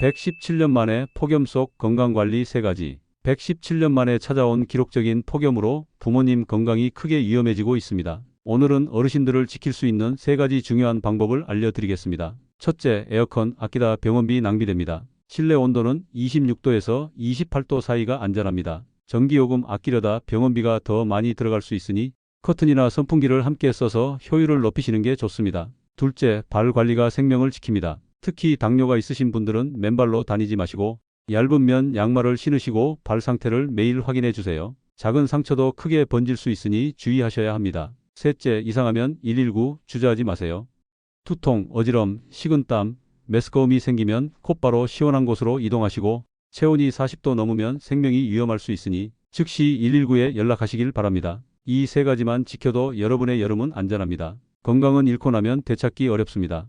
117년 만에 폭염 속 건강관리 3가지. 117년 만에 찾아온 기록적인 폭염으로 부모님 건강이 크게 위험해지고 있습니다. 오늘은 어르신들을 지킬 수 있는 3가지 중요한 방법을 알려드리겠습니다. 첫째, 에어컨 아끼다 병원비 낭비됩니다. 실내 온도는 26도에서 28도 사이가 안전합니다. 전기요금 아끼려다 병원비가 더 많이 들어갈 수 있으니 커튼이나 선풍기를 함께 써서 효율을 높이시는 게 좋습니다. 둘째, 발 관리가 생명을 지킵니다. 특히 당뇨가 있으신 분들은 맨발로 다니지 마시고 얇은 면 양말을 신으시고 발 상태를 매일 확인해 주세요. 작은 상처도 크게 번질 수 있으니 주의하셔야 합니다. 셋째, 이상하면 119 주저하지 마세요. 두통, 어지럼, 식은땀, 메스꺼움이 생기면 곧바로 시원한 곳으로 이동하시고 체온이 40도 넘으면 생명이 위험할 수 있으니 즉시 119에 연락하시길 바랍니다. 이 세 가지만 지켜도 여러분의 여름은 안전합니다. 건강은 잃고 나면 되찾기 어렵습니다.